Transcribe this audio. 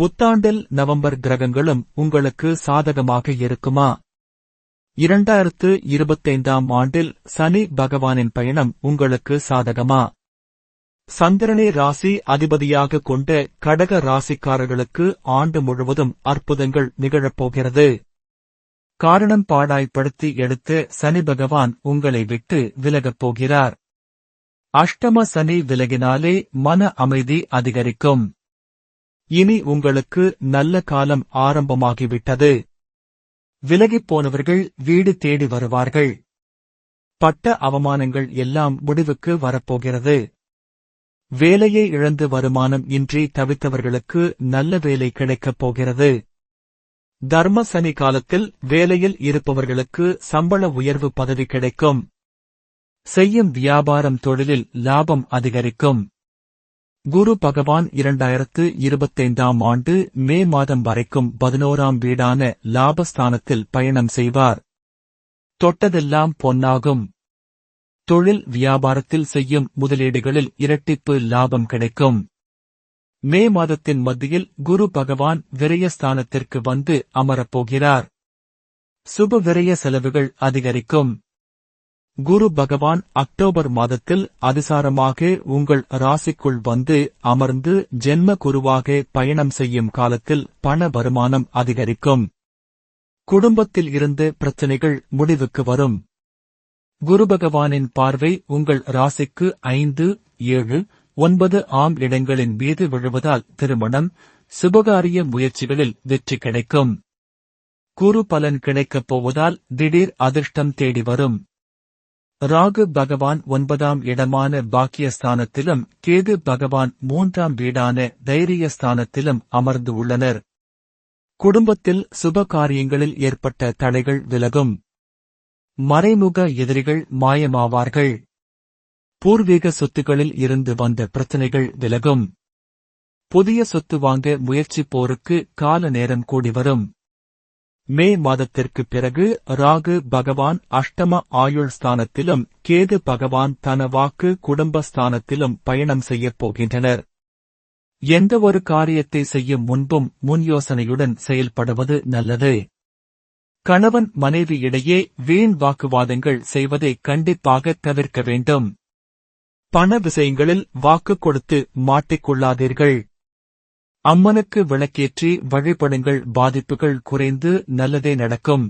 புத்தாண்டில் நவம்பர் கிரகங்களும் உங்களுக்கு சாதகமாக இருக்குமா? இரண்டாயிரத்து இருபத்தைந்தாம் ஆண்டில் சனி பகவானின் பயணம் உங்களுக்கு சாதகமா? சந்திரனை ராசி அதிபதியாக கொண்ட கடக ராசிக்காரர்களுக்கு ஆண்டு முழுவதும் அற்புதங்கள் நிகழப்போகிறது காரணம் பாடாய்ப்படுத்தி எடுத்த சனி பகவான் உங்களை விட்டு விலகப் போகிறார். அஷ்டம சனி விலகினாலே மன அமைதி அதிகரிக்கும். இனி உங்களுக்கு நல்ல காலம் ஆரம்பமாகிவிட்டது. விலகிப் போனவர்கள் வீடு தேடி வருவார்கள். பட்ட அவமானங்கள் எல்லாம் முடிவுக்கு வரப்போகிறது. வேலையை இழந்து வருமானம் இன்றி தவித்தவர்களுக்கு நல்ல வேலை கிடைக்கப் போகிறது. தர்ம சனி காலத்தில் வேலையில் இருப்பவர்களுக்கு சம்பள உயர்வு பதவி கிடைக்கும். செய்யும் வியாபாரம் தொழிலில் லாபம் அதிகரிக்கும். குரு பகவான் இரண்டாயிரத்து இருபத்தைந்தாம் ஆண்டு மே மாதம் வரைக்கும் பதினோராம் வீடான லாபஸ்தானத்தில் பயணம் செய்வார். தொட்டதெல்லாம் பொன்னாகும். தொழில் வியாபாரத்தில் செய்யும் முதலீடுகளில் இரட்டிப்பு லாபம் கிடைக்கும். மே மாதத்தின் மத்தியில் குரு பகவான் விரயஸ்தானத்திற்கு வந்து அமரப்போகிறார் சுப விரய செலவுகள் அதிகரிக்கும். குரு பகவான் அக்டோபர் மாதத்தில் அதிசாரமாக உங்கள் ராசிக்குள் வந்து அமர்ந்து ஜென்ம குருவாக பயணம் செய்யும் காலத்தில் பண வருமானம் அதிகரிக்கும். குடும்பத்தில் இருந்து பிரச்சனைகள் முடிவுக்கு வரும். குரு பகவானின் பார்வை உங்கள் ராசிக்கு ஐந்து ஏழு ஒன்பது ஆம் இடங்களின் மீது விழுவதால் திருமணம் சுபகாரிய முயற்சிகளில் வெற்றி கிடைக்கும். குரு பலன் கிடைக்கப் போவதால் திடீர் அதிர்ஷ்டம் தேடி வரும். ராகு பகவான் ஒன்பதாம் இடமான பாக்கியஸ்தானத்திலும் கேது பகவான் மூன்றாம் வீடான தைரியஸ்தானத்திலும் அமர்ந்து உள்ளனர். குடும்பத்தில் சுப காரியங்களில் ஏற்பட்ட தடைகள் விலகும். மறைமுக எதிரிகள் மாயமாவார்கள். பூர்வீக சொத்துகளில் இருந்து வந்த பிரச்சனைகள் விலகும். புதிய சொத்து வாங்க முயற்சிப்போருக்கு கால நேரம் கூடி வரும். மே மாதத்திற்கு பிறகு ராகு பகவான் அஷ்டம ஆயுள் ஸ்தானத்திலும் கேது பகவான் தன வாக்கு குடும்பஸ்தானத்திலும் பயணம் செய்யப் போகின்றனர். எந்த ஒரு காரியத்தை செய்யும் முன்பும் முன் யோசனையுடன் செயல்படுவது நல்லது. கணவன் மனைவி இடையே வீண் வாக்குவாதங்கள் செய்வதை கண்டிப்பாக தவிர்க்க வேண்டும். பண விஷயங்களில் வாக்கு கொடுத்து மாட்டிக்கொள்ளாதீர்கள். அம்மனுக்கு விளக்கேற்றி வழிபடுங்கள் பாதிப்புகள் குறைந்து நல்லதே நடக்கும்.